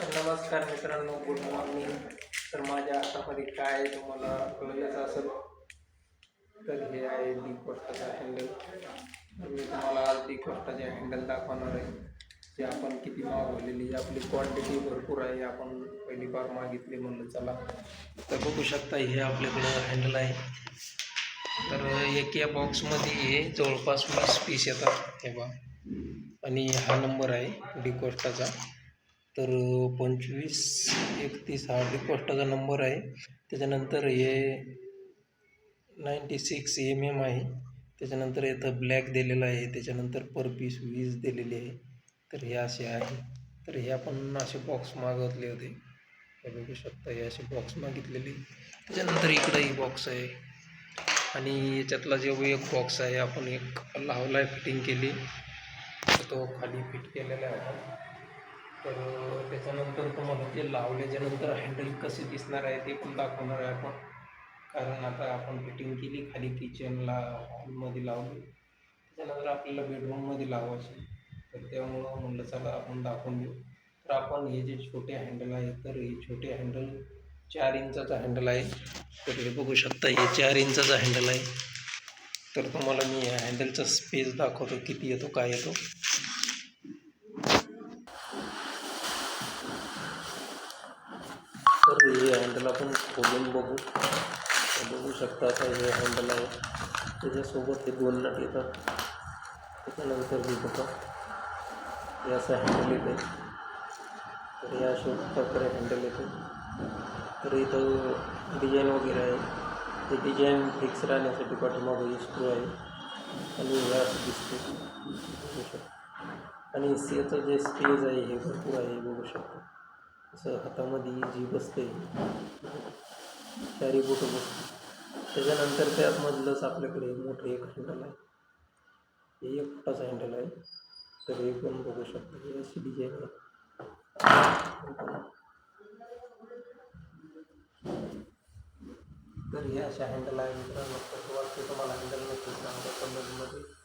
नमस्कार मित्रांनो good morning तर माझ्या हातामध्ये काय आहे तुम्हाला कळलंच असेल तर हे आहे डी कोष्टाचा हँडल तर मी तुम्हाला आज डी कोष्टाचे हँडल दाखवणार आहे जे आपण किती मागवलेली आपली क्वांटिटी भरपूर आहे आपण पहिली बार मागितली म्हणलं चला. तर बघू शकता हे आपल्याकडं हँडल आहे. तर एक या बॉक्समध्ये हे जवळपास वीस पीस येतात हे बा आणि हा नंबर आहे डी कोस्टाचा तर पंचवीस एकतीस हा डी नंबर आहे. त्याच्यानंतर हे नाईंटी सिक्स एम एम आहे. त्याच्यानंतर इथं ब्लॅक दिलेलं आहे. त्याच्यानंतर पर पीस वीस दिलेली आहे. तर हे असे आहे. तर हे आपण असे बॉक्स मागवले होते. हे बघू शकता हे असे बॉक्स मागितलेले. त्याच्यानंतर इकडंही बॉक्स आहे. आणि याच्यातला जो एक बॉक्स आहे आपण एक लावला आहे फिटिंग केली. तर तो खाली फिट केलेला आहे. तर त्याच्यानंतर तुम्हाला ते लावल्याच्यानंतर हँडल कसे दिसणार आहे ते पण दाखवणार आहे आपण. कारण आता आपण फिटिंग केली खाली किचनला हॉलमध्ये लावली. त्याच्यानंतर आपल्याला बेडरूममध्ये लावायची तर त्यामुळं म्हणलं चला आपण दाखवून देऊ. तर आपण हे जे छोटे हँडल आहे तर हे छोटे हँडल चार इंचाचा हँडल आहे. तर हे बघू शकता हे चार इंचाचा हँडल आहे. तर तुम्हाला मी या हँडलचा स्पेस दाखवतो किती येतो काय येतो. तर हे हँडल आपण खोलून बघू. बघू शकता आता हे हँडल आहे. त्याच्यासोबत हे दोन नट येतात. त्याच्यानंतर हे बघा. हे असं हँडल येते तर हे अशा प्रकारे हँडल येते तर इथं डिझाईन वगैरे आहे. ते डिझाईन फिक्स राहण्यासाठी पाठीमागं स्क्रू आहे. आणि हे असं दिसते बघू शकतो. आणि याचं जे स्टेज आहे हे भरपूर आहे. हे बघू शकतो. असं हातामध्ये जी बसते चारी बोटं बसते त्याच्यानंतर त्यामधलंच आपल्याकडे मोठं एक हँडल आहे. हे एक फुटाचं हँडल आहे. तर हे पण बघू शकतो. हे अशी डिझाईन आहे. तर हे अशा हँडल आहे मित्रांनो. कसं वाटतं तुम्हाला हँडल नक्की सांगा कमेंटमध्ये